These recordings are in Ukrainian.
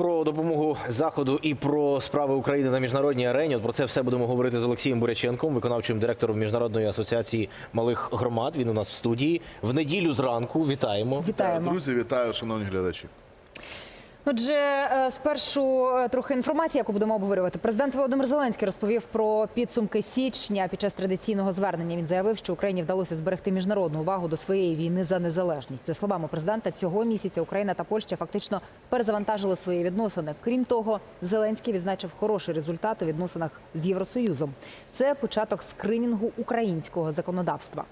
Про допомогу заходу і про справи України на міжнародній арені. От про це все будемо говорити з Олексієм Буряченком, виконавчим директором міжнародної асоціації малих громад. Він у нас в студії в неділю зранку. Вітаємо. Вітаємо. Друзі, вітаю, шановні глядачі. Отже, е, спершу е, трохи інформації, яку будемо обговорювати. Президент Володимир Зеленський розповів про підсумки січня. Під час традиційного звернення він заявив, що Україні вдалося зберегти міжнародну увагу до своєї війни за незалежність. За словами президента, цього місяця Україна та Польща фактично перезавантажили свої відносини. Крім того, Зеленський відзначив хороший результат у відносинах з Євросоюзом. Це початок скринінгу українського законодавства.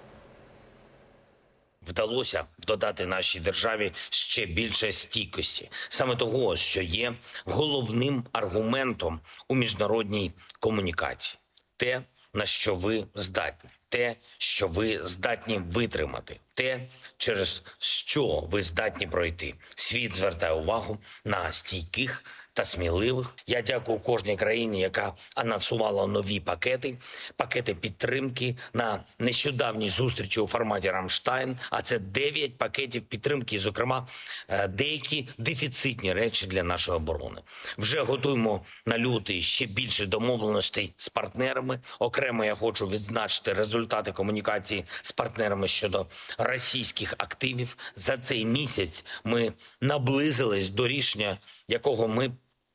Вдалося додати нашій державі ще більше стійкості, саме того, що є головним аргументом у міжнародній комунікації, те, на що ви здатні, те, що ви здатні витримати, те, через що ви здатні пройти. Світ звертає увагу на стійких та сміливих. Я дякую кожній країні, яка анонсувала нові пакети, пакети підтримки на нещодавній зустрічі у форматі Рамштайн. А це 9 пакетів підтримки, зокрема е, деякі дефіцитні речі для нашої оборони. Вже готуємо на лютий ще більше домовленостей з партнерами. Окремо я хочу відзначити результати комунікації з партнерами щодо російських активів. За цей місяць ми наблизились до рішення, якого ми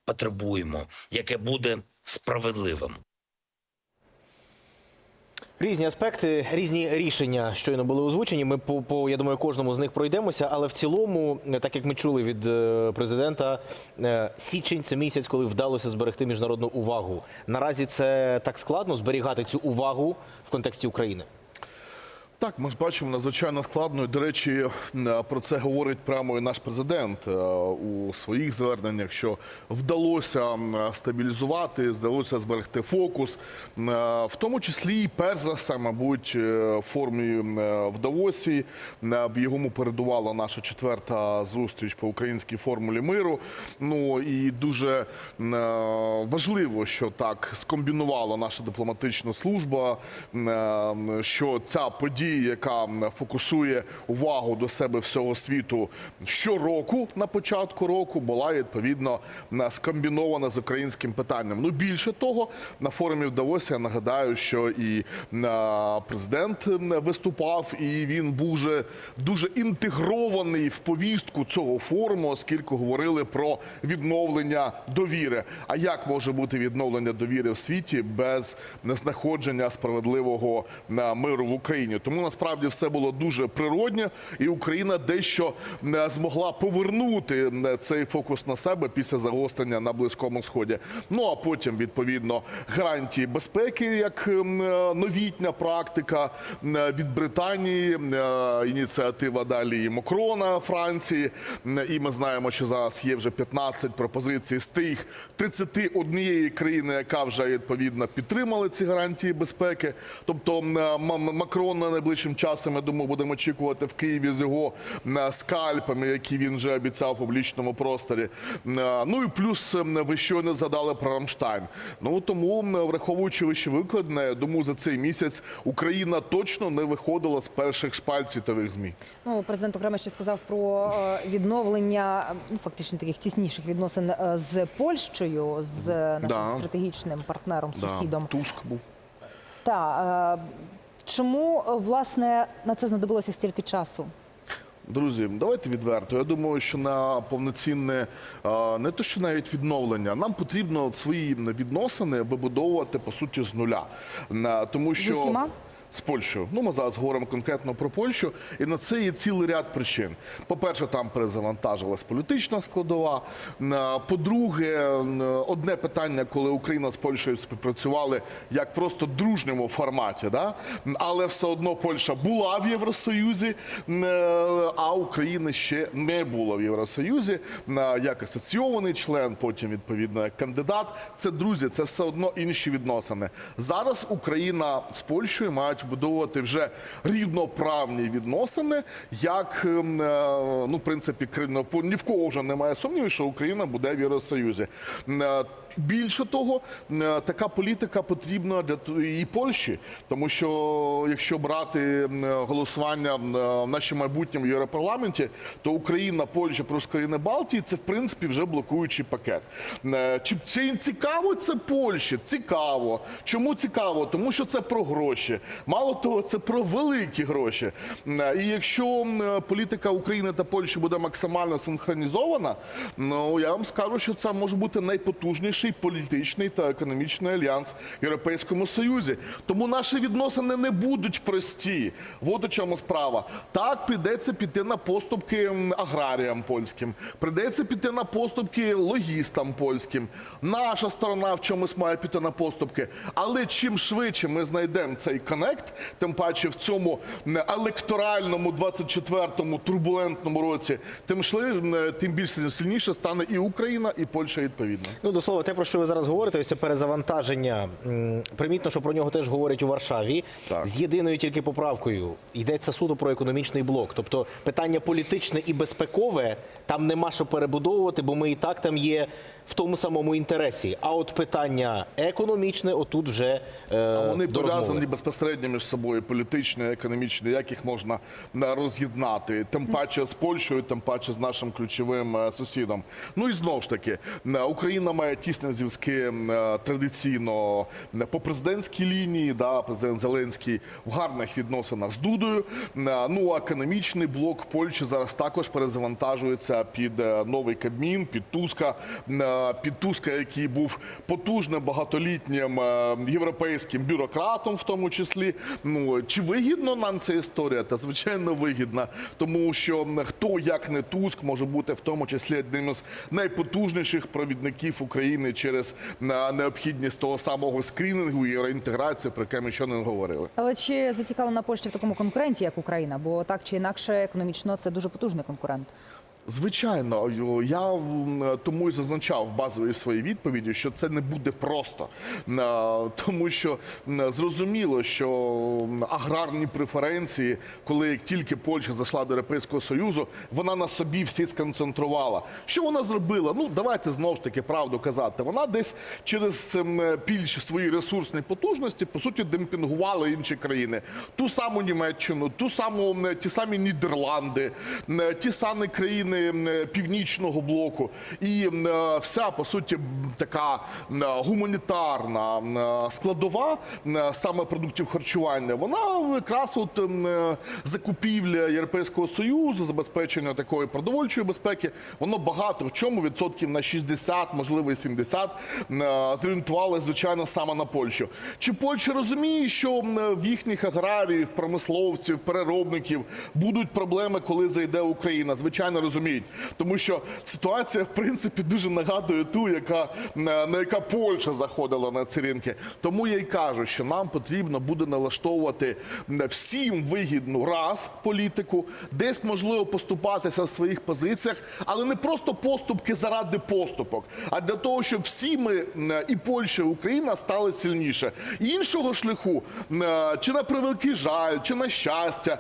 потребуємо, яке буде справедливим. Різні аспекти, різні рішення щойно були озвучені. Ми по, по я думаю, кожному з них пройдемося. Але в цілому, так як ми чули від е, президента, е, січень це місяць, коли вдалося зберегти міжнародну увагу. Наразі це так складно зберігати цю увагу в контексті України. Так, ми ж бачимо надзвичайно складно. До речі, е, про це говорить прямо і наш президент е, у своїх зверненнях, що вдалося стабілізувати, вдалося зберегти фокус, е, в тому числі і перш за все, мабуть, в формі в Давосі. Йому передувала наша четверта зустріч по українській формулі миру. Ну і дуже важливо, що так скомбінувала наша дипломатична служба, що ця подія, яка фокусує увагу до себе всього світу щороку на початку року, була відповідно скомбінована з українським питанням. Ну більше того, на форумі в Давосі я нагадаю, що і президент виступав, і він був вже дуже інтегрований в повістку цього форуму, оскільки говорили про відновлення довіри. А як може бути відновлення довіри в світі без знаходження справедливого миру в Україні? Тому насправді все було дуже природне, і Україна дещо е, змогла повернути е, цей фокус на себе після загострення на близькому сході. Ну а потім відповідно гарантії безпеки, як е, новітня практика від Британії, ініціатива далі і Макрона Франції. І ми знаємо, що зараз є вже 15 пропозицій з тих 31 країни, яка вже відповідно підтримала ці гарантії безпеки. Тобто Макрон на найближчим часом, я думаю, будемо очікувати в Києві з його скальпами, які він вже обіцяв в публічному просторі. Е, Ну і плюс ви щойно згадали про Рамштайн. Ну тому, враховуючи вище викладне, я думаю, за цей місяць Україна точно не виходила з перших шпальт світових змі. Ну, президент окремо ще сказав про е, відновлення ну, фактично таких тісніших відносин е, з Польщею, з нашим Да. стратегічним партнером, сусідом. Туск був. Та е, чому е, власне на це знадобилося стільки часу? Друзі, давайте відверто. Я думаю, що на повноцінне не то, що навіть відновлення, нам потрібно свої відносини вибудовувати по суті з нуля. Тому що усіма? З Польщею. Ну, ми зараз говоримо конкретно про Польщу, і на це є цілий ряд причин. По-перше, там перезавантажилась політична складова. Е, По-друге, е, одне питання, коли Україна з Польщею співпрацювали як просто дружньому форматі, да? але все одно Польща була в Євросоюзі, е, а Україна ще не була в Євросоюзі як асоційований член, потім відповідно як кандидат. Це друзі, це все одно інші відносини. Зараз Україна з Польщею мають будувати вже рівноправні відносини, як ем, е, ну, в принципі, ну, ні в кого вже немає сумнівів, що Україна буде в Євросоюзі. Більше того, е, така політика потрібна для і Польщі, тому що якщо брати е, голосування е, в нашому майбутньому Європарламенті, то Україна, Польща, плюс країни Балтії це в принципі вже блокуючий пакет. Чи чи цікаво це Польщі? Цікаво. Чому цікаво? Тому що це про гроші. Мало того, це про великі гроші. І якщо політика України та Польщі буде максимально синхронізована, ну я вам скажу, що це може бути найпотужніший політичний та економічний альянс в Європейському Союзі. Тому наші відносини не будуть прості. От у чому справа. Так, прийдеться піти на поступки аграріям польським, прийдеться піти на поступки логістам польським. Наша сторона в чомусь має піти на поступки. Але чим швидше ми знайдемо цей конект, тим паче в цьому електоральному 24-му турбулентному році, тим шли, тим більш сильніше стане і Україна, і Польща відповідно. Ну, до слова, те, про що ви зараз говорите, ось це перезавантаження. Примітно, що про нього теж говорять у Варшаві. Так. З єдиною тільки поправкою йдеться суто про економічний блок. Тобто питання політичне і безпекове там нема що перебудовувати, бо ми і так там є в тому самому інтересі. А от питання економічне, отут вже е, А вони до пов'язані безпосередньо між собою, політично, економічно, як їх можна е, роз'єднати, тим паче з Польщею, тим паче з нашим ключовим е, сусідом. Ну і знову ж таки, е, Україна має тісні зв'язки е, традиційно по президентській лінії, да, президент Зеленський в гарних відносинах з Дудою. Е, Ну а економічний блок Польщі зараз також перезавантажується під е, новий Кабмін, під Туска, під Туска, який був потужним багатолітнім європейським бюрократом, в тому числі. Ну чи вигідно нам ця історія? Та звичайно вигідна, тому що хто як не Туск може бути в тому числі одним із найпотужніших провідників України через необхідність того самого скрінінгу і євроінтеграції, про яке ми ще не говорили. Але чи зацікавлена Польща в такому конкуренті, як Україна? Бо так чи інакше, економічно це дуже потужний конкурент. Звичайно, я тому і зазначав в базовій своїй відповіді, що це не буде просто, Е, тому що зрозуміло, що аграрні преференції, коли як тільки Польща зайшла до Європейського Союзу, вона на собі всі сконцентрувала. Що вона зробила? Ну давайте знову ж таки правду казати. Вона десь через м, більш свої ресурсні потужності по суті демпінгувала інші країни. Ту саму Німеччину, ту саму ті самі Нідерланди, ті самі країни Північного блоку, і е, вся по суті така гуманітарна складова саме продуктів харчування. Вона якраз от е, закупівля Європейського союзу, забезпечення такої продовольчої безпеки, воно багато в чому відсотків на 60, можливо, і 70 м, е, звичайно, саме на Польщу. Чи Польща розуміє, що в їхніх аграріїв, промисловців, переробників будуть проблеми, коли зайде Україна? Звичайно, розуміють, тому що ситуація, в принципі, дуже нагадує ту, яка на на яка Польща заходила на ці ринки. Тому я й кажу, що нам потрібно буде налаштовувати всім вигідну раз політику, десь можливо поступатися в своїх позиціях, але не просто поступки заради поступок, а для того, щоб всі ми і Польща, і Україна стали сильніше. Іншого шляху, м, чи на превеликий жаль, чи на щастя,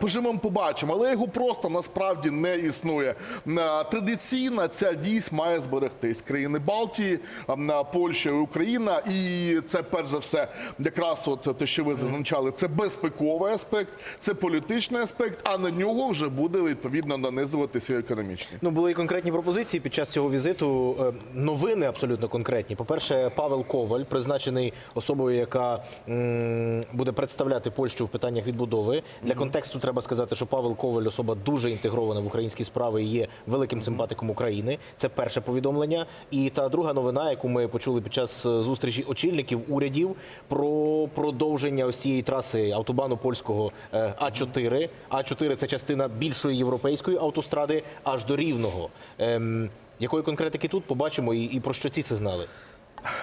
поживемо побачимо, але його просто насправді не існує. М, Традиційна ця вісь має зберегтись країни Балтії, м, Польща і Україна, і це перш за все, якраз от те, що ви зазначали, це безпековий аспект, це політичний аспект, а на нього вже буде відповідно нанизуватися економічний. Ну, були і конкретні пропозиції під час цього візиту. Е, Новини абсолютно конкретні. По-перше, Павел Коваль, призначений особою, яка м, буде представляти Польщу в питаннях відбудови. Для контексту треба сказати, що Павел Коваль особа дуже інтегрована в українські справи і є великим симпатиком України. Це перше повідомлення. І та друга новина, яку ми почули під час е, зустрічі очільників урядів про продовження ось цієї траси автобану польського е, А4. А4 – це частина більшої європейської автостради аж до Рівного. Ем, якої конкретики тут побачимо і про що ці сигнали?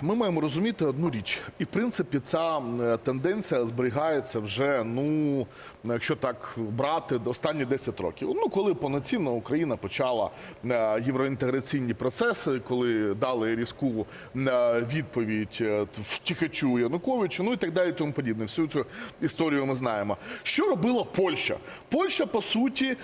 Ми маємо розуміти одну річ, і в принципі ця тенденція зберігається вже, ну якщо так брати, останні 10 років. Ну коли повноцінно Україна почала е, євроінтеграційні процеси, коли дали різку е, відповідь е, втіхачу Януковичу, ну і так далі, тому подібне. Всю цю історію ми знаємо. Що робила Польща? Польща, по суті,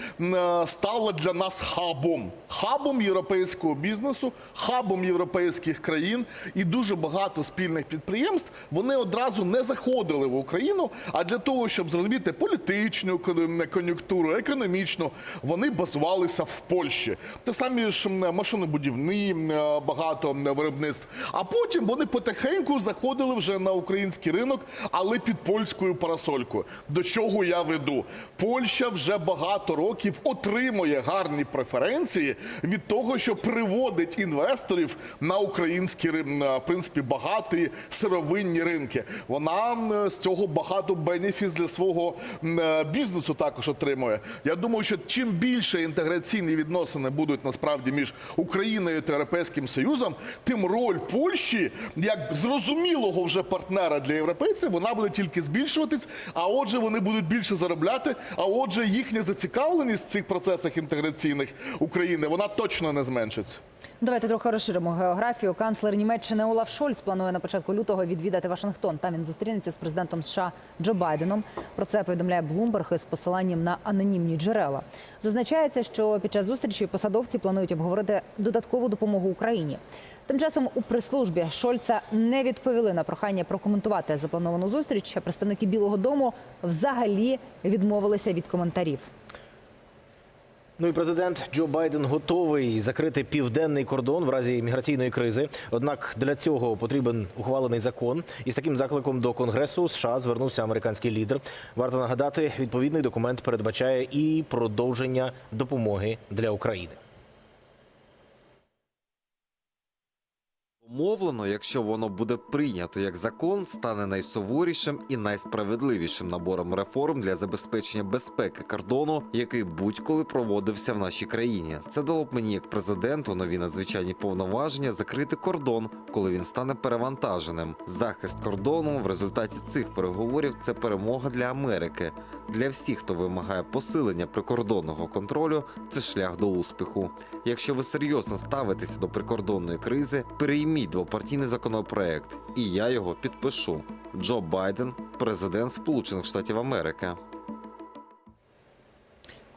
стала для нас хабом, хабом європейського бізнесу, хабом європейських країн, і дуже багато спільних підприємств вони одразу не заходили в Україну. А для того, щоб зрозуміти політичну кон- кон'юнктуру, економічну, вони базувалися в Польщі. Те самі ж машинобудівні е, багато виробництв. А потім вони потихеньку заходили вже на український ринок, але під польською парасолькою. До чого я веду? Польща вже багато років отримує гарні преференції від того, що приводить інвесторів на українські ри- м, в принципі багаті сировинні ринки. Вона з цього багато бенефіс для свого е, бізнесу також отримує. Я думаю, що чим більше інтеграційні відносини будуть насправді між Україною та Європейським Союзом, тим роль Польщі як зрозумілого вже партнера для європейців вона буде тільки збільшуватись. А отже, вони будуть більше заробляти. А отже, їхня зацікавленість в цих процесах інтеграційних України вона точно не зменшиться. Давайте трохи розширимо географію. Канцлер Німеччини Олаф Шольц планує на початку лютого відвідати Вашингтон. Там він зустрінеться з президентом США Джо Байденом. Про це повідомляє Блумберг із посиланням на анонімні джерела. Зазначається, що під час зустрічі посадовці планують обговорити додаткову допомогу Україні. Тим часом у прес-службі Шольца не відповіли на прохання прокоментувати заплановану зустріч. а Представники Білого Дому взагалі відмовилися від коментарів. Ну і президент Джо Байден готовий закрити південний кордон в разі міграційної кризи. Однак для цього потрібен ухвалений закон. І з таким закликом до Конгресу США звернувся американський лідер. Варто нагадати, відповідний документ передбачає і продовження допомоги для України. Умовлено, якщо воно буде прийнято як закон, стане найсуворішим і найсправедливішим набором реформ для забезпечення безпеки кордону, який будь-коли проводився в нашій країні. Це дало б мені як президенту нові надзвичайні повноваження закрити кордон, коли він стане перевантаженим. Захист кордону в результаті цих переговорів це перемога для Америки. Для всіх, хто вимагає посилення прикордонного контролю, це шлях до успіху. Якщо ви серйозно ставитеся до прикордонної кризи, перейміть двопартійний законопроект, і я його підпишу. Джо Байден, президент Сполучених Штатів Америки.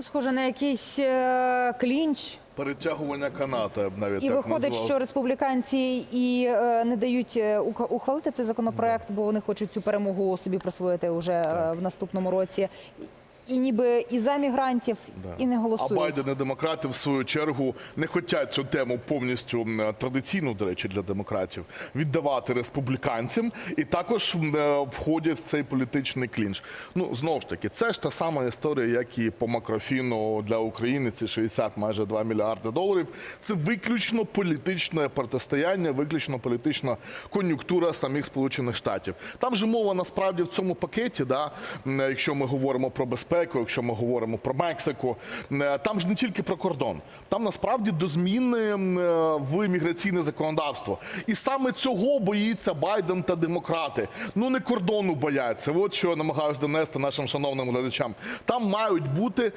Схоже на якийсь е, клінч. Перетягування б навіть І так виходить, назвав. що республіканці і е, не дають е, ухвалити цей законопроект, бо вони хочуть цю перемогу собі присвоїти вже е, в наступному році. І, ніби і за мігрантів, Да. і не А. Байден і демократи в свою чергу не хочуть цю тему повністю традиційну, до речі, для демократів віддавати республіканцям, і також е, входять в цей політичний клінч. Ну знову ж таки, це ж та сама історія, як і по макрофіну для України. Ці 60 майже 2 мільярди доларів. Це виключно політичне протистояння, виключно політична кон'юнктура самих Сполучених Штатів. Там же мова насправді в цьому пакеті, да, якщо ми говоримо про безпеку, якщо ми говоримо про Мексику, е, там ж не тільки про кордон, там насправді до зміни е, в міграційне законодавство. І саме цього боїться Байден та демократи. Ну не кордону бояться. От що я намагаюся донести нашим шановним глядачам. Там мають бути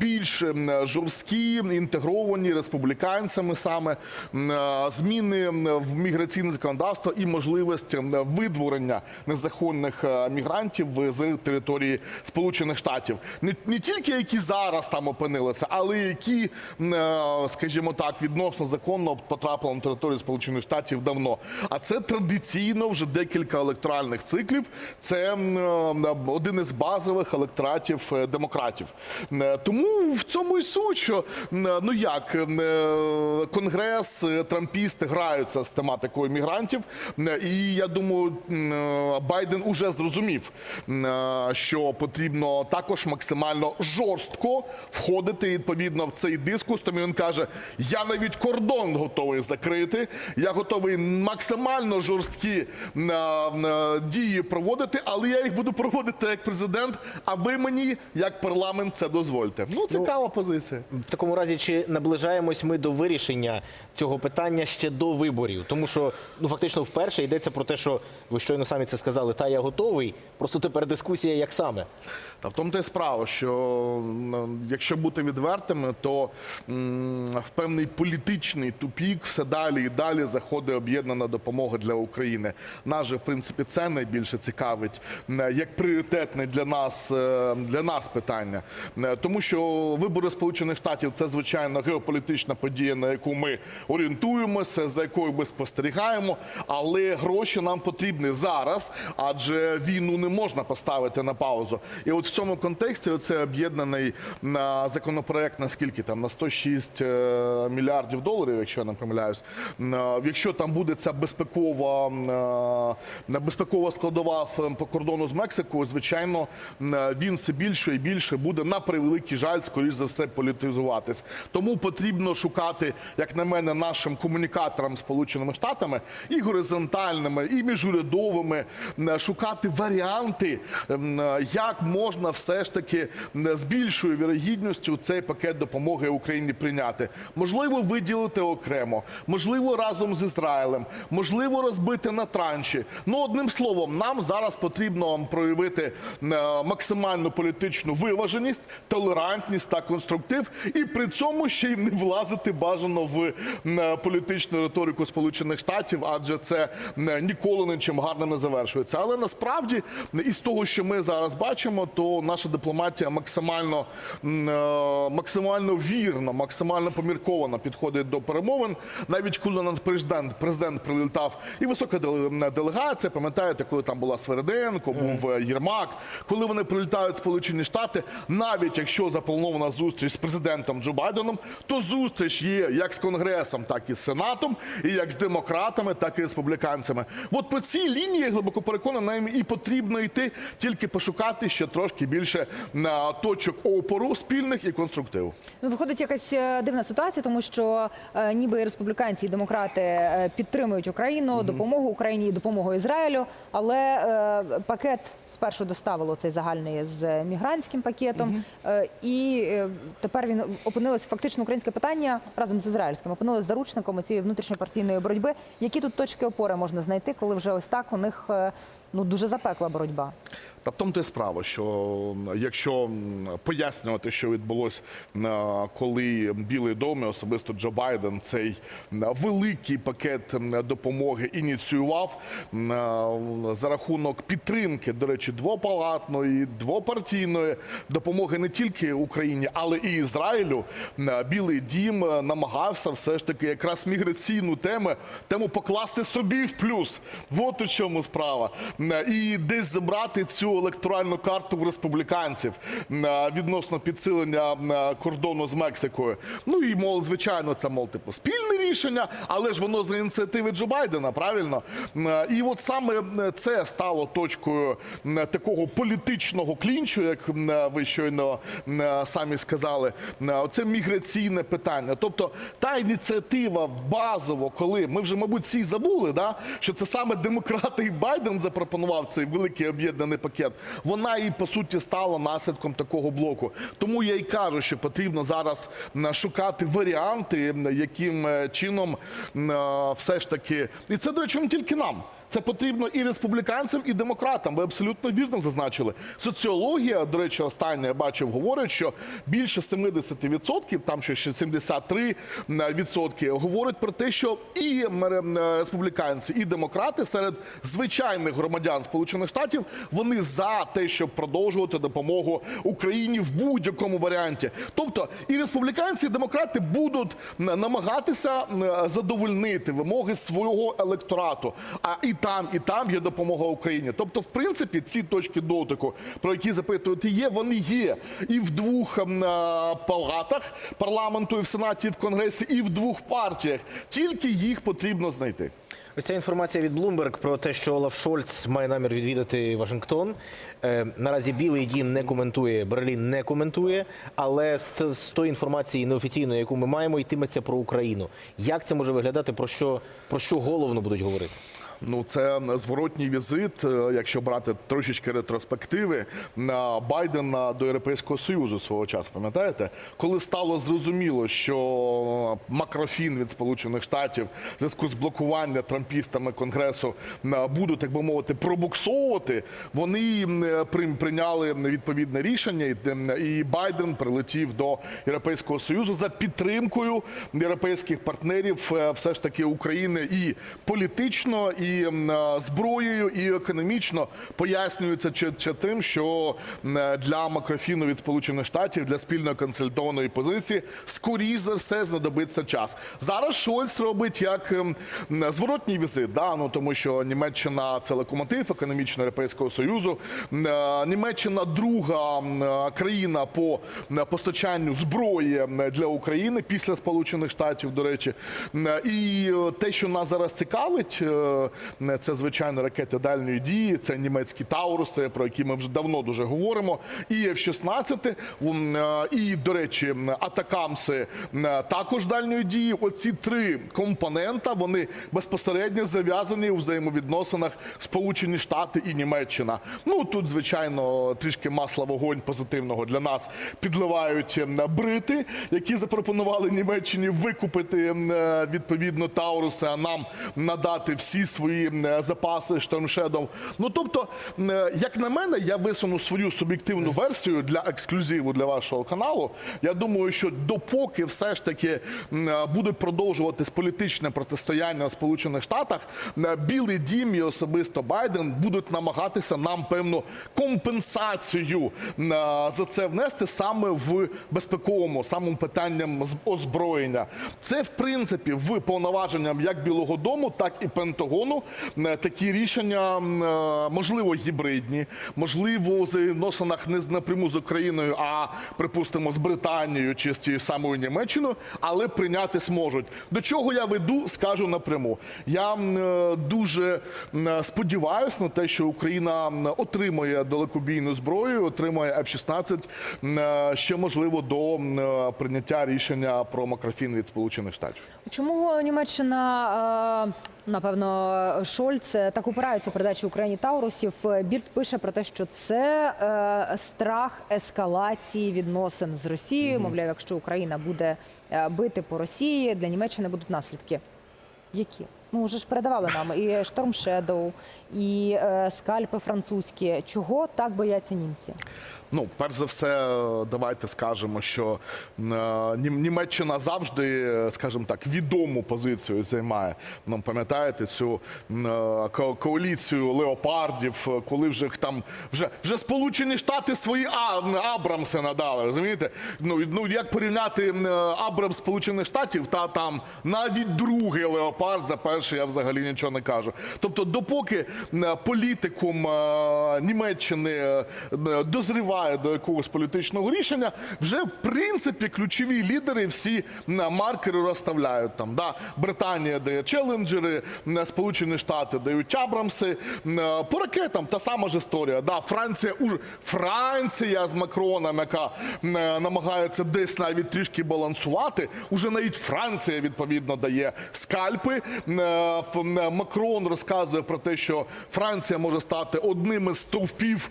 більш жорсткі, інтегровані республіканцями саме е, зміни в міграційне законодавство і можливість видворення незаконних мігрантів з території Сполучених Штатів. Не, не тільки які зараз там опинилися, але які, е, скажімо так, відносно законно потрапили на територію Сполучених Штатів давно. А це традиційно вже декілька електоральних циклів. Це е, один із базових електоратів е, демократів. Тому в цьому і суть, що ну як конгрес, трампісти граються з тематикою мігрантів. І я думаю, Байден уже зрозумів, що потрібно також також максимально жорстко входити відповідно в цей дискус. Тому він каже: я навіть кордон готовий закрити, я готовий максимально жорсткі е, е, дії проводити, але я їх буду проводити як президент. А ви мені, як парламент, це дозвольте. Ну цікава позиція. В такому разі, чи наближаємось ми до вирішення цього питання ще до виборів? Тому що ну фактично вперше йдеться про те, що ви щойно самі це сказали, та я готовий. Просто тепер дискусія, як саме. Та в тому та й справа, що якщо бути відвертими, то в певний політичний тупік все далі і далі заходить об'єднана допомога для України. Нас же, в принципі, це найбільше цікавить як пріоритетне для нас е, для нас питання, тому що вибори Сполучених Штатів це звичайно геополітична подія, на яку ми орієнтуємося, за якою ми спостерігаємо. Але гроші нам потрібні зараз, адже війну не можна поставити на паузу. І от в цьому контексті це об'єднаний на законопроект на скільки там на 106 е, мільярдів доларів, якщо я не помиляюсь. Якщо там буде ця безпекова безпекова складова по кордону з Мексикою, звичайно, він все більше і більше буде на превеликий жаль, скоріш за все, політизуватись. Тому потрібно шукати, як на мене, нашим комунікаторам Сполученими Штатами і горизонтальними, і міжурядовими, шукати варіанти, як можна все ж таки з більшою вірогідністю цей пакет допомоги Україні прийняти. Можливо, виділити окремо, можливо, разом з Ізраїлем, можливо, розбити на транші. Ну, одним словом, нам зараз потрібно проявити е, максимальну політичну виваженість, толерантність та конструктив, і при цьому ще й не влазити бажано в е, політичну риторику Сполучених Штатів, адже це е, ніколи нічим гарним не завершується. Але насправді, із того, що ми зараз бачимо, то наша дипломатія максимально е, максимально вірно, максимально помірковано підходить до перемовин. Навіть коли наш президент президент прилітав, і висока деле- делегація, пам'ятаєте, коли там була Свериденко, був е, Єрмак, коли вони прилітають в Сполучені Штати, навіть якщо запланована зустріч з президентом Джо Байденом, то зустріч є як з конгресом, так і з сенатом, і як з демократами, так і республіканцями. От по цій лінії я глибоко переконаний, нам і потрібно йти, тільки пошукати ще трошки більше на точок опору спільних і конструктиву. Ну, виходить якась е, дивна ситуація, тому що е, ніби і республіканці і демократи е, підтримують Україну, допомогу Україні і допомогу Ізраїлю. Але е, пакет спершу доставило цей загальний з мігрантським пакетом, е, і е, тепер він опинилось фактично українське питання разом з ізраїльським, опинилось заручником цієї внутрішньопартійної боротьби. Які тут точки опори можна знайти, коли вже ось так у них е, ну дуже запекла боротьба? Та в тому то й справа, що якщо пояснювати, що відбулося, коли Білий дом, і особисто Джо Байден, цей великий пакет допомоги ініціював за рахунок підтримки, до речі, двопалатної, двопартійної допомоги не тільки Україні, але і Ізраїлю. Білий дім е, намагався все ж таки якраз міграційну тему, тему покласти собі в плюс. От у чому справа. М, І десь забрати цю електоральну карту в республіканців відносно підсилення кордону з Мексикою. Ну і мол, звичайно, це мол типу спільне рішення, але ж воно за ініціативи Джо Байдена, правильно? І от саме це стало точкою такого політичного клінчу, як ви щойно самі сказали. Це міграційне питання. Тобто та ініціатива базово, коли ми вже, мабуть, всі забули, да, що це саме демократи і Байден запропонував цей великий об'єднаний пакет. Вона і по суті стала наслідком такого блоку. Тому я й кажу, що потрібно зараз шукати варіанти, яким е, чином е, все ж таки, і це до речі, не тільки нам. Це потрібно і республіканцям, і демократам. Ви абсолютно вірно зазначили. Соціологія, до речі, остання я бачив, говорить, що більше 70%, там ще ще 73% говорить про те, що і республіканці, і демократи серед звичайних громадян Сполучених Штатів вони за те, щоб продовжувати допомогу Україні в будь-якому варіанті. Тобто і республіканці, і демократи будуть намагатися задовольнити вимоги свого електорату. А і там, і там є допомога Україні. Тобто, в принципі, ці точки дотику, про які запитуєте, є, вони є і в двох ем, е, палатах парламенту, і в сенаті, і в конгресі, і в двох партіях. Тільки їх потрібно знайти. Ось ця інформація від Bloomberg про те, що Олаф Шольц має намір відвідати Вашингтон. Е, наразі Білий Дім не коментує, Берлін не коментує, але з тої інформації неофіційної, яку ми маємо, йтиметься про Україну. Як це може виглядати? Про що, про що головно будуть говорити? Ну, це зворотній візит, е, якщо брати трошечки ретроспективи на Байдена до Європейського Союзу свого часу. Пам'ятаєте, коли стало зрозуміло, що макрофін від Сполучених Штатів в зв'язку з блокуванням трампістами Конгресу будуть, так би мовити, пробуксовувати, вони прийняли відповідне рішення, і Байден прилетів до Європейського Союзу за підтримкою європейських партнерів, е, все ж таки України і політично, і м, е, зброєю, і економічно пояснюється чи, чи тим, що е, для макрофіну від Сполучених Штатів для спільної консультованої позиції скоріш за все знадобиться час. Зараз Шольц робить як зворотній візит, да? ну, тому що Німеччина це локомотив економічно Європейського Союзу. Е, Німеччина друга країна по постачанню зброї для України після Сполучених Штатів, до речі. І те, що нас зараз цікавить, це звичайно ракети дальньої дії, це німецькі Тауруси, про які ми вже давно дуже говоримо. І F-16, е, і, до речі, Атакамси е, також дальньої дії. Оці три компонента вони безпосередньо зав'язані у взаємовідносинах Сполучені Штати і Німеччина. Ну тут, звичайно, трішки масла вогонь позитивного для нас підливають м, брити, які запропонували Німеччині викупити е, відповідно Тауруси, а нам надати всі свої м, е, запаси штормшедом. Ну тобто, е, як на мене, я висуну свою суб'єктивну версію для ексклюзиву для вашого каналу. Я думаю, що допоки все ж таки е, буде продовжуватись політичне протистояння в Сполучених Штатах, Білий Дім і особисто Байден будуть намагатися нам певну компенсацію за це внести саме в безпековому самому питанням озброєння. Це в принципі в повноваженням як Білого Дому, так і Пентагону. Е, Такі рішення е, можливо гібридні, можливо, у взаємносинах не напряму з Україною, а припустимо з Британією чи з тією самою Німеччиною, але прийняти зможуть. До чого я веду, скажу напряму. Я е, дуже сподіваюся на те, що Україна м, отримає далекобійну зброю, отримає F-16 е, ще можливо до прийняття рішення про макрофін від Сполучених Штатів. Чому Німеччина, напевно, Шольц е, так упирається передачі Україні Таурусів? Більд пише про те, що це е, страх ескалації відносин з Росією. Мовляв, якщо Україна буде е, бити по Росії, для Німеччини будуть наслідки. Які? Ну, вже ж передавали нам і Шторм Шедоу, і е, скальпи французькі. Чого так бояться німці? Ну, перш за все, е, давайте скажемо, що е, Німеччина завжди, скажімо так, відому позицію займає. Ну, пам'ятаєте цю ко- коаліцію леопардів, коли вже там вже, вже Сполучені Штати свої Абрамси надали. Розумієте? Ну, ну як порівняти м, Абрамс Сполучених Штатів та там навіть другий леопард за перший я взагалі нічого не кажу. Тобто, допоки політикум е, Німеччини е, е, дозріває до якогось політичного рішення, вже в принципі ключові лідери всі маркери розставляють. Там да Британія дає челенджери, Сполучені Штати дають Абрамси. Е, По ракетам та сама ж історія. Да, Франція уж Франція з Макроном, яка е, намагається десь навіть трішки балансувати. Уже навіть Франція відповідно дає скальпи. Е, Макрон розказує про те, що Франція може стати одним із стовпів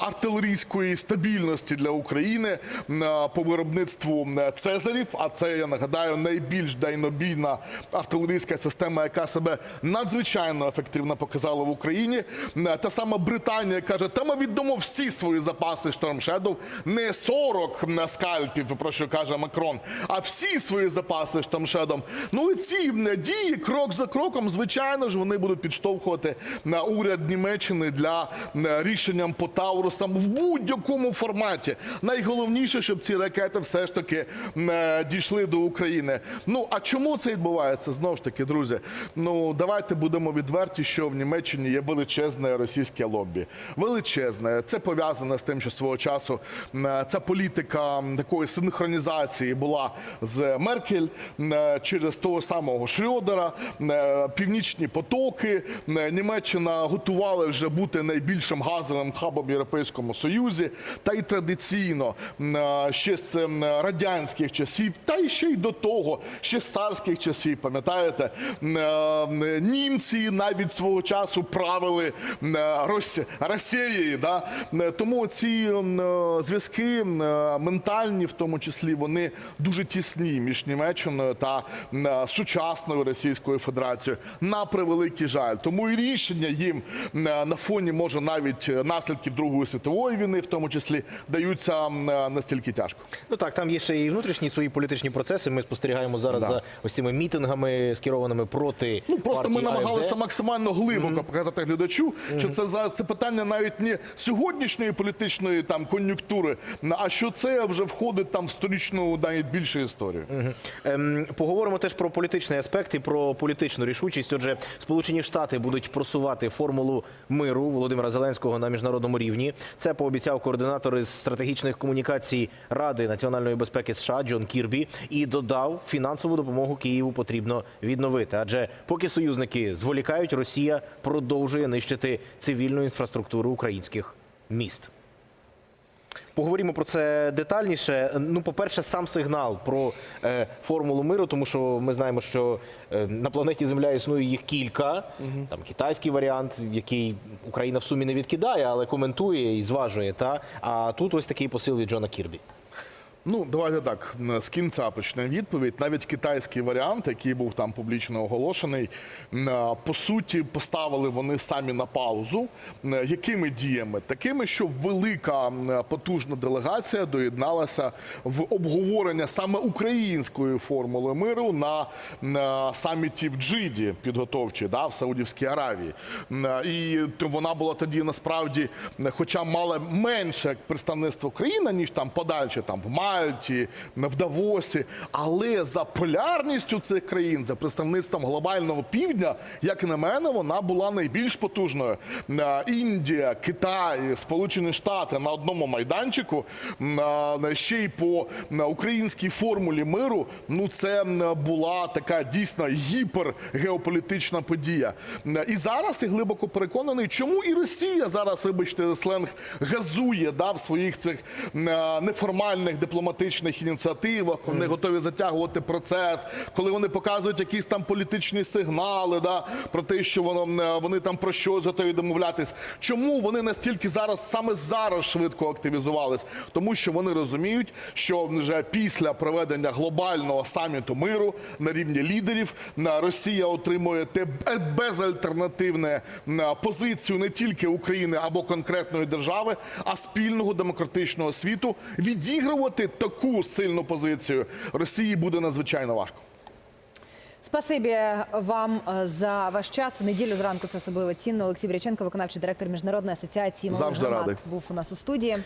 артилерійської стабільності для України по виробництву цезарів. А це я нагадаю найбільш дайнобійна артилерійська система, яка себе надзвичайно ефективно показала в Україні. Та сама Британія каже: та ми віддамо всі свої запаси Shadow, не 40 м, скальпів, про що каже Макрон, а всі свої запаси Shadow. Ну і ці дії крок за кроком, звичайно ж, вони будуть підштовхувати уряд Німеччини для м, рішенням по Таурусам в будь-якому форматі. Найголовніше, щоб ці ракети все ж таки е, дійшли до України. Ну а чому це відбувається? Знову ж таки, друзі. Ну давайте будемо відверті, що в Німеччині є величезне російське лобі. Величезне. Це пов'язане з тим, що свого часу е, ця політика такої синхронізації була з Меркель е, через того самого е, північні потоки. Е, Німеччина готувала вже бути найбільшим газовим хабом в Європейському Союзі, та й традиційно ще з радянських часів, та й ще й до того, ще з царських часів, пам'ятаєте, німці навіть свого часу правили Росією. Да? Тому ці зв'язки ментальні, в тому числі, вони дуже тісні між Німеччиною та сучасною Російською Федерацією. На превеликий жаль. Тому і рішення їм е, на фоні може навіть е, наслідків Другої світової війни, в тому числі, даються е, настільки тяжко. Ну так, там є ще і внутрішні свої політичні процеси. Ми спостерігаємо зараз Да. за ось цими мітингами, скерованими проти Ну просто ми намагалися AfD. максимально глибоко показати глядачу, що це за це питання навіть не сьогоднішньої політичної там кон'юнктури, а що це вже входить там в сторічну навіть більшу історію. Ем, поговоримо теж про політичний аспект і про політичну рішучість. Отже, Сполучені Штати будуть просувати формулу миру Володимира Зеленського на міжнародному рівні. Це пообіцяв координатор із стратегічних комунікацій Ради національної безпеки США Джон Кірбі і додав, фінансову допомогу Києву потрібно відновити. Адже поки союзники зволікають, Росія продовжує нищити цивільну інфраструктуру українських міст. Поговоримо про це детальніше. Ну, по-перше, сам сигнал про е, формулу миру, тому що ми знаємо, що е, на планеті Земля існує їх кілька. Там китайський варіант, який Україна в сумі не відкидає, але коментує і зважує. Та а тут ось такий посил від Джона Кірбі. Ну, давайте так з кінця почнемо відповідь. Навіть китайський варіант, який був там публічно оголошений, по суті, поставили вони самі на паузу. Якими діями? Такими, що велика потужна делегація доєдналася в обговорення саме української формули миру на, саміті в Джиді підготовчій, да, в Саудівській Аравії. І вона була тоді насправді, хоча мала менше представництво країни, ніж там подальше, там в Мальті, в Давосі, але за полярністю цих країн, за представництвом глобального півдня, як на мене, вона була найбільш потужною. Е, Індія, Китай, Сполучені Штати на одному майданчику, е, ще й по українській формулі миру. Ну це була така дійсно гіпергеополітична подія. І зараз я глибоко переконаний, чому і Росія зараз, вибачте, сленг газує да, в своїх цих е, неформальних дипломатичних ініціативах, вони готові затягувати процес, коли вони показують якісь там політичні сигнали, да, про те, що воно е, вони там про щось готові домовлятись. Чому вони настільки зараз саме зараз швидко активізувались? Тому що вони розуміють, що вже після проведення глобального саміту миру на рівні лідерів Росія отримує те безальтернативне позицію не тільки України або конкретної держави, а спільного демократичного світу. Відігрувати таку сильну позицію Росії буде надзвичайно важко. Спасибі вам е, за ваш час. В неділю зранку це особливо цінно. Олексій Бряченко, виконавчий директор міжнародної асоціації Завжди громад, радий. був у нас у студії.